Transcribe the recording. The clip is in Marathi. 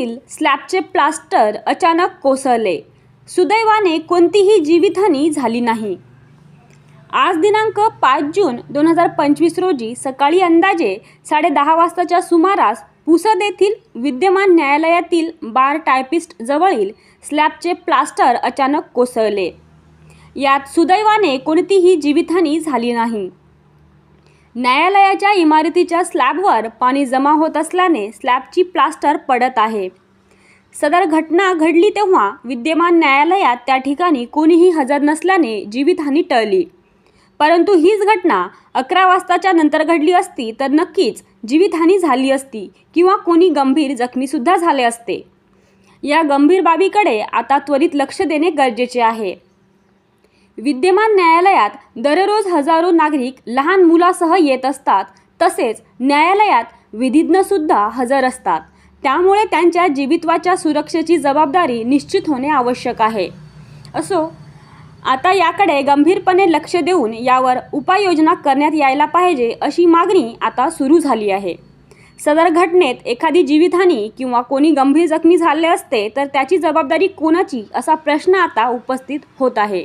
घरातील स्लॅबचे प्लास्टर अचानक कोसळले. सुदैवाने कोणतीही जीवितहानी झाली नाही. आज दिनांक पाच जून दोन हजार पंचवीस रोजी सकाळी अंदाजे साडेदहा वाजताच्या सुमारास पुसद येथील विद्यमान न्यायालयातील बार टायपिस्ट जवळील स्लॅबचे प्लास्टर अचानक कोसळले. यात सुदैवाने कोणतीही जीवितहानी झाली नाही. न्यायालयाच्या इमारतीच्या स्लॅबवर पाणी जमा होत असल्याने स्लॅबची प्लास्टर पडत आहे. सदर घटना घडली तेव्हा विद्यमान न्यायालयात त्या ठिकाणी कोणीही हजर नसल्याने जीवितहानी टळली. परंतु हीच घटना अकरा वाजताच्या नंतर घडली असती तर नक्कीच जीवितहानी झाली असती किंवा कोणी गंभीर जखमीसुद्धा झाले असते. या गंभीर बाबीकडे आता त्वरित लक्ष देणे गरजेचे आहे. विद्यमान न्यायालयात दररोज हजारो नागरिक लहान मुलासह येत असतात. तसेच न्यायालयात विधिज्ञसुद्धा हजर असतात. त्यामुळे त्यांच्या जीवितवाच्या सुरक्षेची जबाबदारी निश्चित होणे आवश्यक आहे. असो आता याकडे गंभीरपणे लक्ष देऊन यावर उपाययोजना करण्यात यायला पाहिजे अशी मागणी आता सुरू झाली आहे. सदर घटनेत एखादी जीवितहानी किंवा कोणी गंभीर जखमी झाले असते तर त्याची जबाबदारी कोणाची असा प्रश्न आता उपस्थित होत आहे.